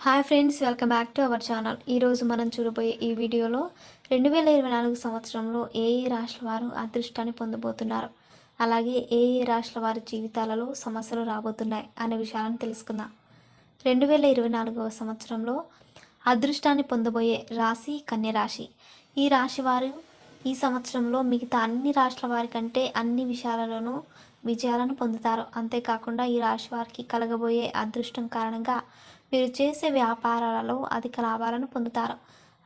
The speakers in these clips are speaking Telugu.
Hi friends welcome back to our channel. ఈరోజు మనం చూడబోయే ఈ వీడియోలో రెండు వేల ఇరవై నాలుగు సంవత్సరంలో ఏ ఏ రాష్ట్రాల వారు అదృష్టాన్ని పొందబోతున్నారు? అలాగే ఏ ఏ రాష్ట్రాల వారి జీవితాలలో సమస్యలు రాబోతున్నాయి అనే విషయాలను తెలుసుకుందాం. రెండు వేల ఇరవై నాలుగవ సంవత్సరంలో అదృష్టాన్ని పొందబోయే రాశి కన్య రాశి. ఈ రాశి వారు ఈ సంవత్సరంలో మిగతా అన్ని రాష్ట్రాల వారి కంటే అన్ని విషయాలలోనూ విజయాలను పొందుతారు. అంతేకాకుండా ఈ రాశి వారికి కలగబోయే అదృష్టం కారణంగా మీరు చేసే వ్యాపారాలలో అధిక లాభాలను పొందుతారు.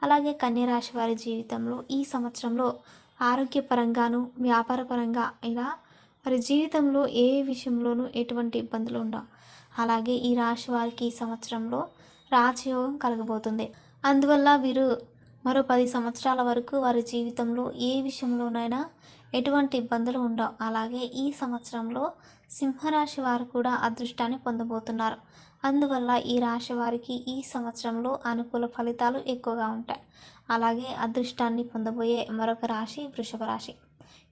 అలాగే కన్య రాశి వారి జీవితంలో ఈ సంవత్సరంలో ఆరోగ్యపరంగాను వ్యాపారపరంగా ఇలా వారి జీవితంలో ఏ విషయంలోనూ ఎటువంటి ఇబ్బందులు ఉండవు. అలాగే ఈ రాశి వారికి ఈ సంవత్సరంలో రాజయోగం కలగబోతుంది. అందువల్ల వీరు మరో పది సంవత్సరాల వరకు వారి జీవితంలో ఏ విషయంలోనైనా ఎటువంటి ఇబ్బందులు ఉండవు. అలాగే ఈ సంవత్సరంలో సింహరాశి వారు కూడా అదృష్టాన్ని పొందబోతున్నారు. అందువల్ల ఈ రాశి వారికి ఈ సంవత్సరంలో అనుకూల ఫలితాలు ఎక్కువగా ఉంటాయి. అలాగే అదృష్టాన్ని పొందబోయే మరొక రాశి వృషభ రాశి.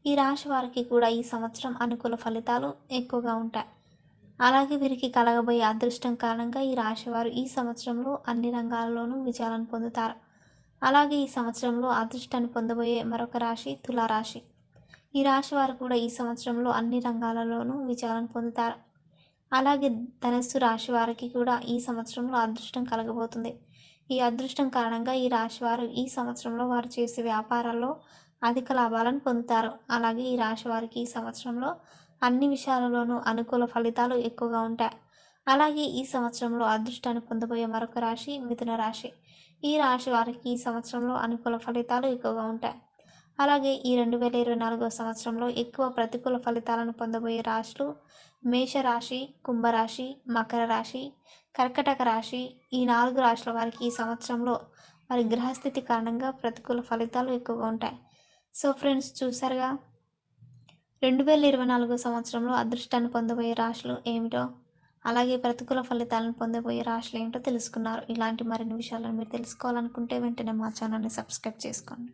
ఈ రాశి వారికి కూడా ఈ సంవత్సరం అనుకూల ఫలితాలు ఎక్కువగా ఉంటాయి. అలాగే వీరికి కలగబోయే అదృష్టం కారణంగా ఈ రాశివారు ఈ సంవత్సరంలో అన్ని రంగాలలోనూ విజయాలను పొందుతారు. అలాగే ఈ సంవత్సరంలో అదృష్టాన్ని పొందబోయే మరొక రాశి తులారాశి. ఈ రాశి వారు కూడా ఈ సంవత్సరంలో అన్ని రంగాలలోనూ విజయాలను పొందుతారు. అలాగే ధనస్సు రాశి వారికి కూడా ఈ సంవత్సరంలో అదృష్టం కలగబోతుంది. ఈ అదృష్టం కారణంగా ఈ రాశి వారు ఈ సంవత్సరంలో వారు చేసే వ్యాపారాల్లో అధిక లాభాలను పొందుతారు. అలాగే ఈ రాశి వారికి ఈ సంవత్సరంలో అన్ని విషయాలలోనూ అనుకూల ఫలితాలు ఎక్కువగా ఉంటాయి. అలాగే ఈ సంవత్సరంలో అదృష్టాన్ని పొందబోయే మరొక రాశి మిథున రాశి. ఈ రాశి వారికి ఈ సంవత్సరంలో అనుకూల ఫలితాలు ఎక్కువగా ఉంటాయి. అలాగే ఈ రెండు వేల ఇరవై నాలుగో సంవత్సరంలో ఎక్కువ ప్రతికూల ఫలితాలను పొందబోయే రాశులు మేషరాశి కుంభరాశి మకర రాశి కర్కటక రాశి ఈ నాలుగు రాశుల వారికి ఈ సంవత్సరంలో వారి గ్రహస్థితి కారణంగా ప్రతికూల ఫలితాలు ఎక్కువగా ఉంటాయి. సో ఫ్రెండ్స్ చూసారుగా రెండు వేల ఇరవై నాలుగో సంవత్సరంలో అదృష్టాన్ని పొందబోయే రాశులు ఏమిటో అలాగే ప్రతికూల ఫలితాలను పొందబోయే రాశులు ఏమిటో తెలుసుకున్నారు. ఇలాంటి మరిన్ని విషయాలను మీరు తెలుసుకోవాలనుకుంటే వెంటనే మా ఛానల్ని సబ్స్క్రైబ్ చేసుకోండి.